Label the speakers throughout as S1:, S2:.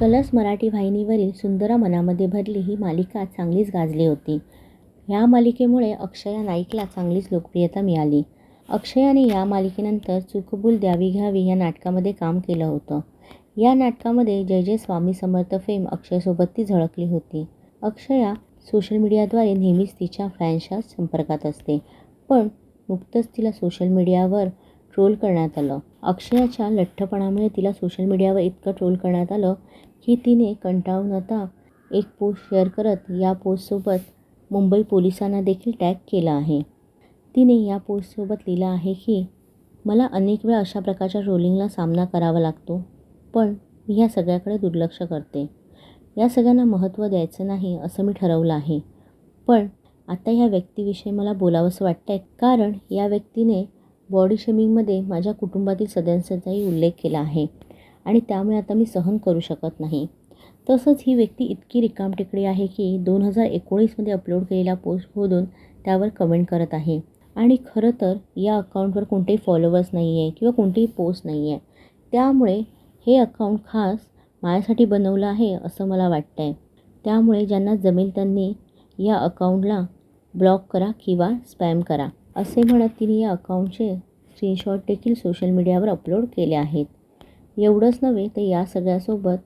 S1: Colours Marathi वाहिनीवरील सुंदरा मनामध्ये भरली ही मालिका चांगलीच गाजली होती. ह्या मालिकेमुळे अक्षया नाईकला चांगलीच लोकप्रियता मिळाली. अक्षयाने या मालिकेनंतर चुकबुल द्यावी घ्यावी या नाटकामध्ये काम केलं होतं. या नाटकामध्ये जय जय स्वामी समर्थ फेम अक्षयसोबत ती झळकली होती. अक्षया सोशल मीडियाद्वारे नेहमीच तिच्या फॅन्सच्या संपर्कात असते. पण नुकतंच तिला सोशल मीडियावर ट्रोल करण्यात आलं. अक्षयाच्या लठ्ठपणामुळे तिला सोशल मीडियावर इतकं ट्रोल करण्यात आलं की तिने कंटाळून आता एक पोस्ट शेअर करत या पोस्टसोबत मुंबई पोलिसांना देखील टॅग केला आहे. तिने या पोस्टसोबत लिहिलं आहे की मला अनेक वेळा अशा प्रकारच्या ट्रोलिंगला सामना करावा लागतो पण मी ह्या सगळ्याकडे दुर्लक्ष करते. या सगळ्यांना महत्त्व द्यायचं नाही असं मी ठरवलं आहे. पण आता ह्या व्यक्तीविषयी मला बोलावंसं वाटतं आहे कारण या व्यक्तीने बॉडी शेमिंगमध्ये माझ्या कुटुंबातील सदस्यांचाही उल्लेख केला आहे. आणि त्यामुळे आता मी सहन करू शकत नाही. तसंच ही व्यक्ती इतकी रिकामटेकडी आहे की दोन हजार एकोणीसमध्ये अपलोड केलेल्या पोस्टमधून त्यावर कमेंट करत आहे. आणि खरं तर या अकाउंटवर कोणतेही फॉलोअर्स नाही आहे किंवा कोणतीही पोस्ट नाही आहे त्यामुळे हे अकाउंट खास माझ्यासाठी बनवलं आहे असं मला वाटतं आहे त्यामुळे ज्यांना जमेल त्यांनी या अकाउंटला ब्लॉक करा किंवा स्पॅम करा. असे म्हणत तिने या अकाउंटचे स्क्रीनशॉट देखील सोशल मीडियावर अपलोड केले आहेत. एवढंच नव्हे तर या सगळ्यासोबत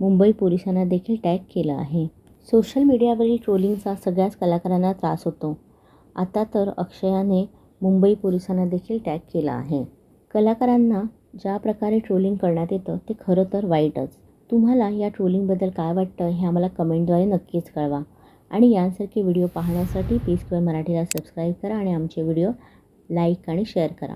S1: मुंबई पोलिसांना देखील टॅग केलं आहे. सोशल मीडियावरील ट्रोलिंगचा सगळ्याच कलाकारांना त्रास होतो. आता तर अक्षयाने मुंबई पोलिसांना देखील टॅग केला आहे. कलाकारांना ज्या प्रकारे ट्रोलिंग करण्यात येतं ते खरं तर वाईटच. तुम्हाला या ट्रोलिंगबद्दल काय वाटतं हे आम्हाला कमेंटद्वारे नक्कीच कळवा. आणि यांसारखे व्हिडिओ पाहण्यासाठी पी किंवा मराठीला सबस्क्राईब करा आणि आमचे व्हिडिओ लाईक आणि शेअर करा.